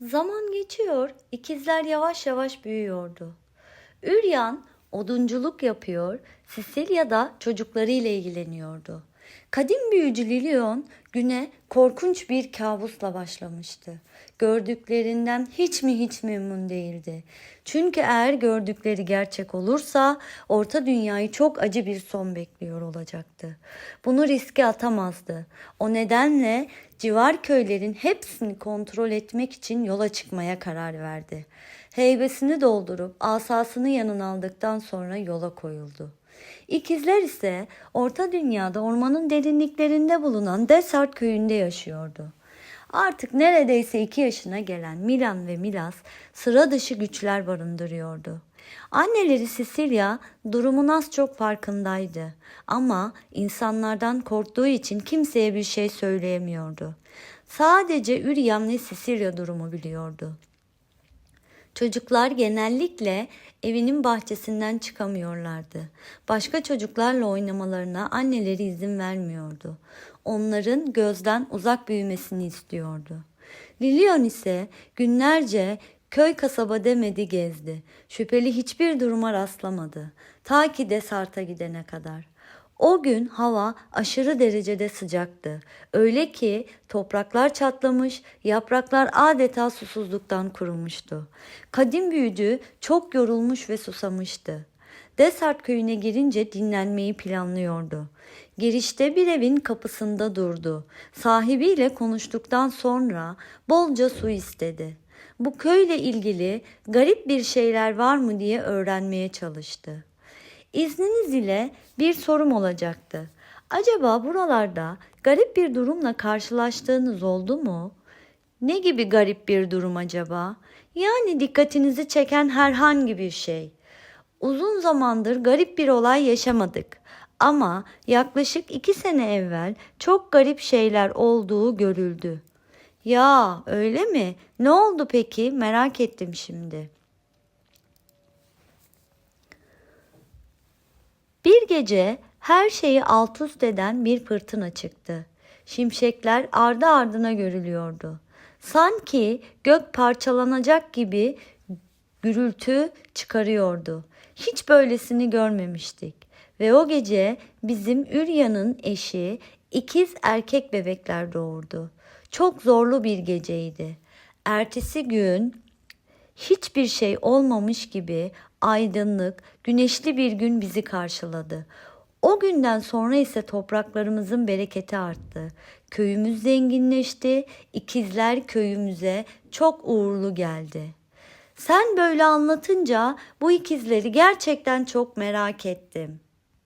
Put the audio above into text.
Zaman geçiyor, ikizler yavaş yavaş büyüyordu. Üryan odunculuk yapıyor, Sicilya da çocuklarıyla ilgileniyordu. Kadim büyücü Lilion güne korkunç bir kabusla başlamıştı. Gördüklerinden hiç mi hiç memnun değildi. Çünkü eğer gördükleri gerçek olursa orta dünyayı çok acı bir son bekliyor olacaktı. Bunu riske atamazdı. O nedenle civar köylerin hepsini kontrol etmek için yola çıkmaya karar verdi. Heybesini doldurup asasını yanına aldıktan sonra yola koyuldu. İkizler ise Orta Dünya'da ormanın derinliklerinde bulunan Desart köyünde yaşıyordu. Artık neredeyse iki yaşına gelen Milan ve Milas sıra dışı güçler barındırıyordu. Anneleri Sicilya durumun az çok farkındaydı ama insanlardan korktuğu için kimseye bir şey söyleyemiyordu. Sadece Üryan ve Sicilya durumu biliyordu. Çocuklar genellikle evinin bahçesinden çıkamıyorlardı. Başka çocuklarla oynamalarına anneleri izin vermiyordu. Onların gözden uzak büyümesini istiyordu. Lilian ise günlerce köy kasaba demedi gezdi. Şüpheli hiçbir duruma rastlamadı. Ta ki Desart'a gidene kadar. O gün hava aşırı derecede sıcaktı. Öyle ki topraklar çatlamış, yapraklar adeta susuzluktan kurumuştu. Kadim büyücü çok yorulmuş ve susamıştı. Desart köyüne girince dinlenmeyi planlıyordu. Girişte bir evin kapısında durdu. Sahibiyle konuştuktan sonra bolca su istedi. Bu köyle ilgili garip bir şeyler var mı diye öğrenmeye çalıştı. İzniniz ile bir sorum olacaktı. Acaba buralarda garip bir durumla karşılaştığınız oldu mu? Ne gibi garip bir durum acaba? Yani dikkatinizi çeken herhangi bir şey. Uzun zamandır garip bir olay yaşamadık. Ama yaklaşık iki sene evvel çok garip şeyler olduğu görüldü. Ya öyle mi? Ne oldu peki? Merak ettim şimdi. Bir gece her şeyi alt üst eden bir fırtına çıktı. Şimşekler ardı ardına görülüyordu. Sanki gök parçalanacak gibi gürültü çıkarıyordu. Hiç böylesini görmemiştik. Ve o gece bizim Ürya'nın eşi ikiz erkek bebekler doğurdu. Çok zorlu bir geceydi. Ertesi gün hiçbir şey olmamış gibi aydınlık, güneşli bir gün bizi karşıladı. O günden sonra ise topraklarımızın bereketi arttı. Köyümüz zenginleşti. İkizler köyümüze çok uğurlu geldi. Sen böyle anlatınca bu ikizleri gerçekten çok merak ettim.